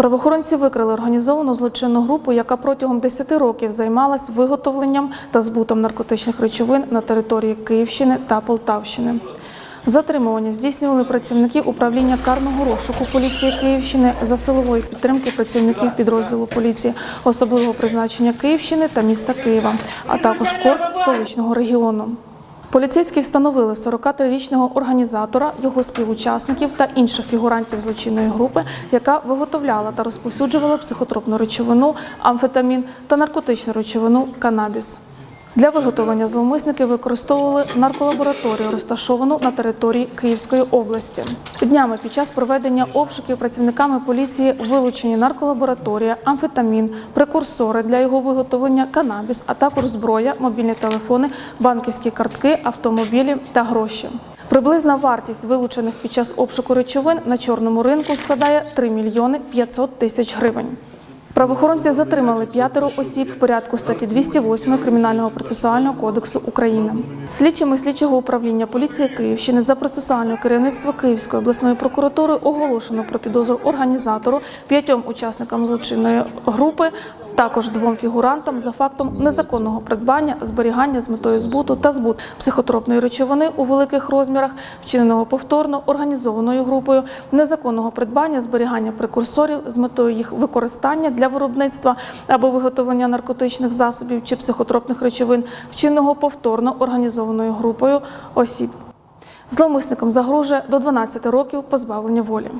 Правоохоронці викрили організовану злочинну групу, яка протягом 10 років займалась виготовленням та збутом наркотичних речовин на території Київщини та Полтавщини. Затримування здійснювали працівники управління карного розшуку поліції Київщини за силової підтримки працівників підрозділу поліції особливого призначення Київщини та міста Києва, а також корп столичного регіону. Поліцейські встановили 43-річного організатора, його співучасників та інших фігурантів злочинної групи, яка виготовляла та розповсюджувала психотропну речовину, амфетамін та наркотичну речовину канабіс. Для виготовлення зловмисники використовували нарколабораторію, розташовану на території Київської області. Днями під час проведення обшуків працівниками поліції вилучені нарколабораторія, амфетамін, прекурсори для його виготовлення, канабіс, а також зброя, мобільні телефони, банківські картки, автомобілі та гроші. Приблизна вартість вилучених під час обшуку речовин на чорному ринку складає 3 мільйони 500 тисяч гривень. Правоохоронці затримали п'ятеро осіб в порядку статті 208 Кримінального процесуального кодексу України. Слідчими слідчого управління поліції Київщини за процесуальне керівництво Київської обласної прокуратури оголошено про підозру організатору, п'ятьом учасникам злочинної групи, також двом фігурантам за фактом незаконного придбання, зберігання з метою збуту та збут психотропної речовини у великих розмірах, вчиненого повторно організованою групою, незаконного придбання, зберігання прекурсорів з метою їх використання для виробництва або виготовлення наркотичних засобів чи психотропних речовин, вчиненого повторно організованою групою осіб. Зловмисникам загрожує до 12 років позбавлення волі.